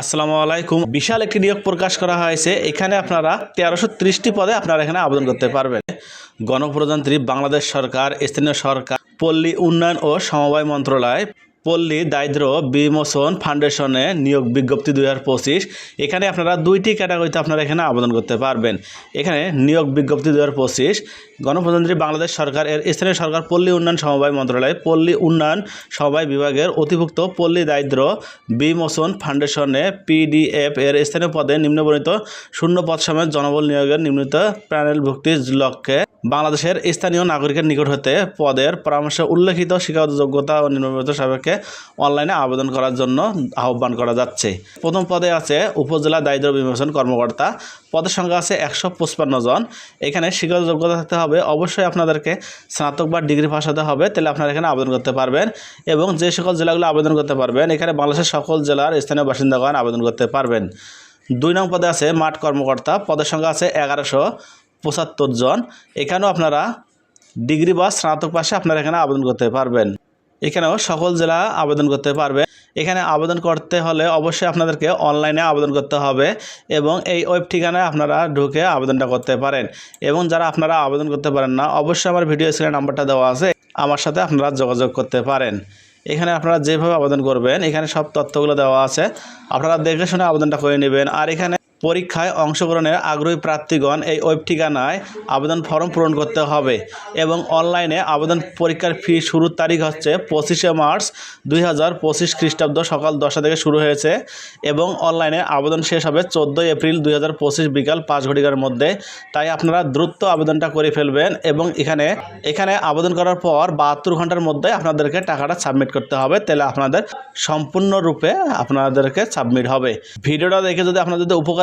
আসসালামু আলাইকুম। বিশাল একটি নিয়োগ প্রকাশ করা হয়েছে। এখানে আপনারা তেরোশো ত্রিশটি পদে আপনারা এখানে আবেদন করতে পারবেন। গণপ্রজাতন্ত্রী বাংলাদেশ সরকার, স্থানীয় সরকার, পল্লী উন্নয়ন ও সমবায় মন্ত্রণালয় পল্লী দারিদ্র বিমোচন ফাউন্ডেশনে নিয়োগ বিজ্ঞপ্তি দুই হাজার পঁচিশ। এখানে আপনারা দুইটি ক্যাটাগরিতে আপনারা এখানে আবেদন করতে পারবেন। এখানে নিয়োগ বিজ্ঞপ্তি দুই হাজার পঁচিশ, গণপ্রজাতন্ত্রী বাংলাদেশ সরকার এর স্থানীয় সরকার পল্লী উন্নয়ন সমবায় মন্ত্রণালয়, পল্লী উন্নয়ন সমবায় বিভাগের অধিভুক্ত পল্লী দারিদ্র বিমোচন ফাউন্ডেশনে পিডিএফ এর স্থানীয় পদে নিম্নবর্ণিত শূন্য পদ সমেত জনবল নিয়োগের নিম্নিত প্যানেলভুক্তির লক্ষ্যে বাংলাদেশের স্থানীয় নাগরিকের নিকট হতে পদের পরামর্শে উল্লেখিত শিক্ষাগত যোগ্যতা ও নিম্নবর্ণিত সাপেক্ষে অনলাইনে আবেদন করার জন্য আহ্বান করা যাচ্ছে। প্রথম পদে আছে উপজেলা দারিদ্র বিমোচন কর্মকর্তা। পদের সংখ্যা আছে একশো পঁচপান্ন জন। এখানে শিক্ষাগত যোগ্যতা থাকতে হবে। অবশ্যই আপনাদেরকে স্নাতক বা ডিগ্রি পাস হতে হবে, তাহলে আপনারা এখানে আবেদন করতে পারবেন এবং যে সকল জেলাগুলো আবেদন করতে পারবেন, এখানে বাংলাদেশের সকল জেলার স্থানীয় বাসিন্দাগণ আবেদন করতে পারবেন। দুই নং পদে আছে মাঠ কর্মকর্তা। পদের সংখ্যা আছে এগারোশো পঁচাত্তর জন। এখানেও আপনারা ডিগ্রি বা স্নাতক পাশে আপনারা এখানে আবেদন করতে পারবেন। এখানেও সকল জেলা আবেদন করতে পারবে। এখানে আবেদন করতে হলে অবশ্যই আপনাদেরকে অনলাইনে আবেদন করতে হবে এবং এই ওয়েব ঠিকানায় আপনারা ঢুকে আবেদনটা করতে পারেন এবং যারা আপনারা আবেদন করতে পারেন না, অবশ্যই আমার ভিডিও স্ক্রিনে নাম্বারটা দেওয়া আছে, আমার সাথে আপনারা যোগাযোগ করতে পারেন। এখানে আপনারা যেভাবে আবেদন করবেন, এখানে সব তথ্যগুলো দেওয়া আছে, আপনারা দেখে শুনে আবেদনটা করে নেবেন। আর এখানে পরীক্ষায় অংশগ্রহণের আগ্রহী প্রার্থীগণ এই ওয়েব ঠিকানায় আবেদন ফর্ম পূরণ করতে হবে এবং অনলাইনে আবেদন পরীক্ষার ফি শুরুর তারিখ হচ্ছে পঁচিশে মার্চ দুই হাজার পঁচিশ খ্রিস্টাব্দ সকাল দশটা থেকে শুরু হয়েছে এবং অনলাইনে আবেদন শেষ হবে চোদ্দোই এপ্রিল দুই হাজার পঁচিশ বিকাল পাঁচ ঘটিকার মধ্যে। তাই আপনারা দ্রুত আবেদনটা করে ফেলবেন এবং এখানে এখানে আবেদন করার পর বাহাত্তর ঘণ্টার মধ্যে আপনাদেরকে টাকাটা সাবমিট করতে হবে। তাহলে আপনাদের সম্পূর্ণরূপে আপনাদেরকে সাবমিট হবে। ভিডিওটা দেখে যদি আপনাদের যদি